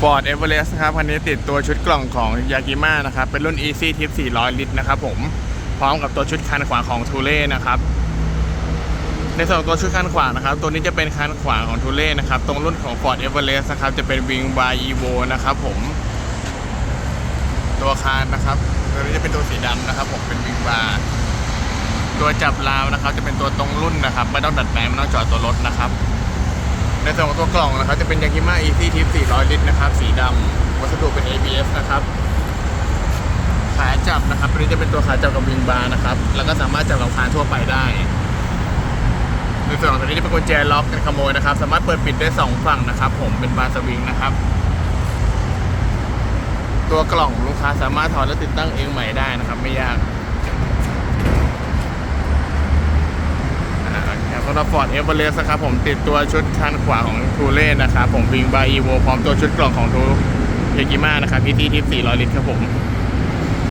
Ford Everest นะครับคันนี้ติดตัวชุดกล่องของยากิมานะครับ เป็นรุ่น Easy Tip 400 ลิตรนะครับผม พร้อมกับตัวชุดคันขวาของทูเล่นะครับ ในส่วนของตัวชุดคันขวานะครับ ตัวนี้จะเป็นคันขวาของทูเล่นะครับ ตรงรุ่นของ Ford Everest นะครับ จะเป็น Wing by Evo นะครับผม ตัวคานนะครับ ตัวนี้จะเป็นตัวสีดำนะครับผม เป็น Wing bar ตัวจับราวนะครับ จะเป็นตัวตรงรุ่นนะครับ ไม่ต้องดัดแปลงไม่ต้องจอดตัวรถนะครับในส่วนของตัวกล่องนะครับจะเป็นยากิมา Easy Tip 400 ลิตร นะครับ สีดำวัสดุเป็น ABS นะครับ ขาจับนะครับตัวนี้จะเป็นตัวขาจับกับวิงบาร์นะครับ แล้วก็สามารถจับกับคาทั่วไปได้ในส่วนของตัวนี้จะเป็นกุญแจล็อกกันขโมยนะครับ สามารถเปิดปิดได้สองฝั่งนะครับ ผมเป็นบาร์สวิงนะครับ ตัวกล่องลูกค้าสามารถถอดและติดตั้งเองใหม่ได้นะครับ ไม่ยาก รับสำหรับ Ford Everest นะครับผมติดตัวชุดคันขวาของทูเล่นะครับผมวิงบายอีโวพร้อมตัวชุดกล่องของทูเยกิมานะครับพีทีทิป400 ลิตรครับผม